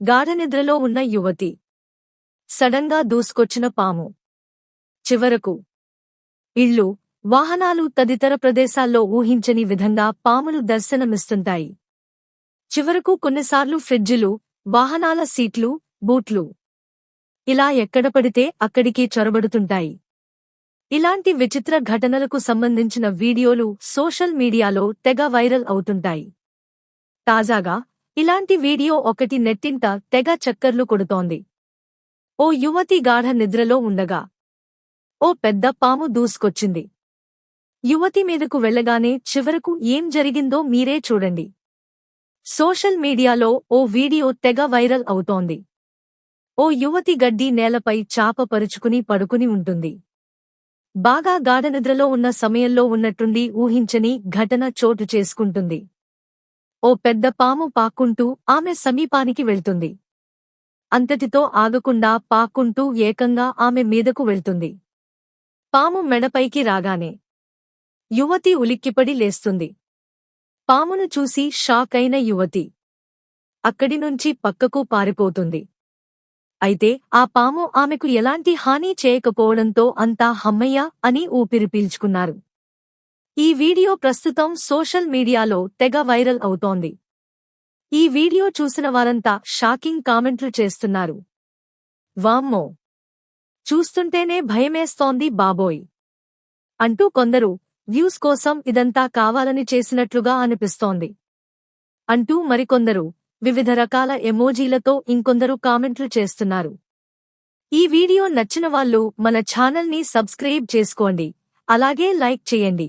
గాఢనిద్రలో ఉన్న యువతి సడన్గా దూసుకొచ్చిన పాము. చివరకు ఇళ్ళు వాహనాలు తదితర ప్రదేశాల్లో ఊహించని విధంగా పాములు దర్శనమిస్తుంటాయి. చివరకు కొన్నిసార్లు ఫ్రిడ్జిలు వాహనాల సీట్లు బూట్లు ఇలా ఎక్కడ పడితే అక్కడికి చొరబడుతుంటాయి. ఇలాంటి విచిత్ర ఘటనలకు సంబంధించిన వీడియోలు సోషల్ మీడియాలో తెగ వైరల్ అవుతుంటాయి. తాజాగా ఇలాంటి వీడియో ఒకటి నెట్టింట తెగ చక్కర్లు కొడుతోంది. ఓ యువతి గాఢ నిద్రలో ఉండగా ఓ పెద్ద పాము దూసుకొచ్చింది. యువతి మీదకు వెళ్ళగానే చివరకు ఏం జరిగిందో మీరే చూడండి. సోషల్ మీడియాలో ఓ వీడియో తెగ వైరల్ అవుతోంది. ఓ యువతి గడ్డి నేలపై చాప పరుచుకుని పడుకుని ఉంటుంది. బాగా గాఢనిద్రలో ఉన్న సమయంలో ఉన్నట్టుండి ఊహించని ఘటన చోటు చేసుకుంటుంది. ఓ పెద్ద పాము పాక్కుంటూ ఆమె సమీపానికి వెళ్తుంది. అంతటితో ఆగకుండా పాక్కుంటూ ఏకంగా ఆమె మీదకు వెళ్తుంది. పాము మెడపైకి రాగానే యువతి ఉలిక్కిపడి లేస్తుంది. పామును చూసి షాక్ అయిన యువతి అక్కడి నుంచి పక్కకు పారిపోతుంది. అయితే ఆ పాము ఆమెకు ఎలాంటి హాని చేయకపోవడంతో అంతా హమ్మయ్య అని ఊపిరి పీల్చుకున్నారు. ఈ వీడియో ప్రస్తుతం సోషల్ మీడియాలో తెగ వైరల్ అవుతోంది. ఈ వీడియో చూసిన వారంతా షాకింగ్ కామెంట్లు చేస్తున్నారు. వామ్మో! చూస్తుంటేనే భయమేస్తోంది బాబోయ్! అంటూ కొందరు వ్యూస్ కోసం ఇదంతా కావాలని చేసినట్లుగా అనిపిస్తోంది అంటూ మరికొందరు వివిధ రకాల ఎమోజీలతో ఇంకొందరు కామెంట్లు చేస్తున్నారు. ఈ వీడియో నచ్చిన వాళ్ళు మన ఛానల్ని సబ్స్క్రైబ్ చేసుకోండి అలాగే లైక్ చేయండి.